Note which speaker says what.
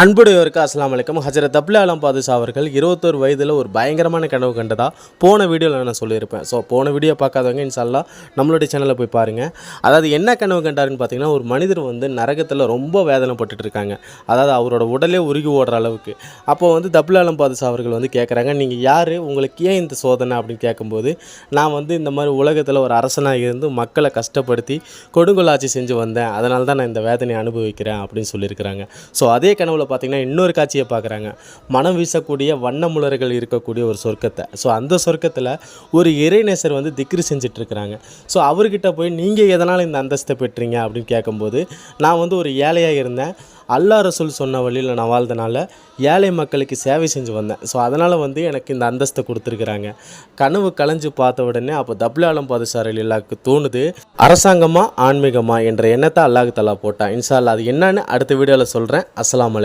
Speaker 1: அன்புடையவருக்கு அஸ்லாம் வலைக்கம் ஹஜரத் அப்லே அலம் பாதுஷா அவர்கள் இருபத்தோரு வயதில் ஒரு பயங்கரமான கனவு கண்டதா? போன வீடியோவில் நான் சொல்லியிருப்பேன். ஸோ போன வீடியோ பார்க்காதவங்க இன்ஷால்லா நம்மளுடைய சேனலில் போய் பாருங்கள் அதாவது என்ன கனவு கண்டாருன்னு பார்த்தீங்கன்னா ஒரு மனிதர் வந்து நரகத்தில் ரொம்ப வேதனைப்பட்டுட்டு இருக்காங்க அதாவது அவரோட உடலே உருகி ஓடுற அளவுக்கு. அப்போ வந்து தப்லே அலம் பாதுஷா அவர்கள் வந்து கேட்குறாங்க நீங்கள் யார்? உங்களுக்கு ஏன் இந்த சோதனை? அப்படின்னு கேட்கும்போது நான் வந்து இந்த மாதிரி உலகத்தில் ஒரு அரசனாக இருந்து மக்களை கஷ்டப்படுத்தி கொடுங்கொலாட்சி செஞ்சு வந்தேன். அதனால தான் நான் இந்த வேதனையை அனுபவிக்கிறேன். அப்படின்னு சொல்லியிருக்கிறாங்க. ஸோ அதே கனவுல பார்த்திங்கன்னா இன்னொரு காட்சியை பார்க்குறாங்க. மனம் வீசக்கூடிய வண்ணமுலர்கள் இருக்கக்கூடிய ஒரு சொர்க்கத்தை. ஸோ அந்த சொர்க்கத்தில் ஒரு இறைநேசர் வந்து திக்ரி செஞ்சுட்டு இருக்கிறாங்க ஸோ அவர்கிட்ட போய் நீங்கள் எதனால் இந்த அந்தஸ்தை பெற்றீங்க அப்படின்னு கேட்கும்போது நான் வந்து ஒரு ஏழையாக இருந்தேன். அல்லா ரசூல் சொன்ன வழியில் நான் வாழ்ந்தனால ஏழை மக்களுக்கு சேவை செஞ்சு வந்தேன். ஸோ அதனால் வந்து எனக்கு இந்த அந்தஸ்தை கொடுத்துருக்குறாங்க. கனவு கலைஞ்சு பார்த்த உடனே அப்போ தப்லாலம் பாதுசாரல் எல்லாருக்கு தோணுது அரசாங்கமாக ஆன்மீகமாக என்ற எண்ணத்தை அல்லாஹ் தலா போட்டான். இன்ஷா அல்லாஹ் அது என்னன்னு அடுத்த வீடியோவில் சொல்கிறேன் அஸ்ஸலாமு